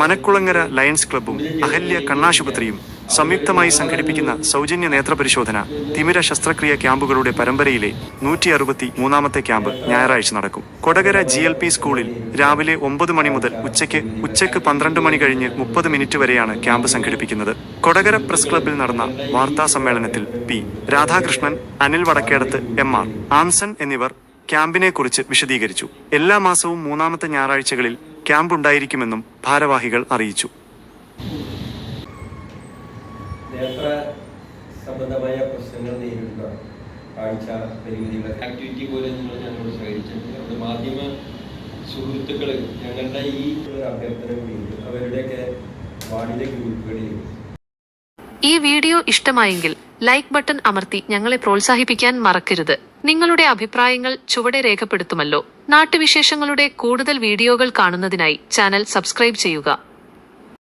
Manakkulangara lions ക്ലബ്ബും അഹല്യ കണ്ണാശുപത്രിയും സംയുക്തമായി സംഘടിപ്പിക്കുന്ന സൗജന്യ നേത്രപരിശോധന തിമിര ശസ്ത്രക്രിയ ക്യാമ്പുകളുടെ പരമ്പരയിലെ നൂറ്റി അറുപത്തി മൂന്നാമത്തെ ക്യാമ്പ് ഞായറാഴ്ച നടക്കും. കൊടകര ജി എൽ പി സ്കൂളിൽ രാവിലെ ഒമ്പത് മണി മുതൽ ഉച്ചയ്ക്ക് ഉച്ചയ്ക്ക് പന്ത്രണ്ട് മണി കഴിഞ്ഞ് മുപ്പത് മിനിറ്റ് വരെയാണ് ക്യാമ്പ് സംഘടിപ്പിക്കുന്നത്. കൊടകര പ്രസ് ക്ലബ്ബിൽ നടന്ന വാർത്താ സമ്മേളനത്തിൽ P Radhakrishnan Anil Vadakkedath M R Amson എന്നിവർ ക്യാമ്പിനെ കുറിച്ച് വിശദീകരിച്ചു. എല്ലാ മാസവും മൂന്നാമത്തെ ഞായറാഴ്ചകളിൽ ക്യാമ്പ് ഉണ്ടായിരിക്കുമെന്നും ഭാരവാഹികൾ അറിയിച്ചു. സംബന്ധമായ പ്രശ്നങ്ങൾ നേരിടുന്ന കാഴ്ച പരിമിതികൾ. ആക്ടിവിറ്റി പോലെ നിങ്ങൾ ഞങ്ങളോട് സഹകരിച്ചിട്ടുണ്ട്. അത് മാധ്യമ സുഹൃത്തുക്കൾ ഞങ്ങളുടെ ഈ ഒരു അഭ്യർത്ഥന കൂടിയുണ്ട്. അവരുടെയൊക്കെ വാണിജ്യ ഗ്രൂപ്പുകളിൽ ഈ വീഡിയോ ഇഷ്ടമായെങ്കിൽ ലൈക്ക് ബട്ടൺ അമർത്തി ഞങ്ങളെ പ്രോത്സാഹിപ്പിക്കാൻ മറക്കരുത്. നിങ്ങളുടെ അഭിപ്രായങ്ങൾ ചുവടെ രേഖപ്പെടുത്തുമല്ലോ. നാട്ടുവിശേഷങ്ങളുടെ കൂടുതൽ വീഡിയോകൾ കാണുന്നതിനായി ചാനൽ സബ്സ്ക്രൈബ് ചെയ്യുക.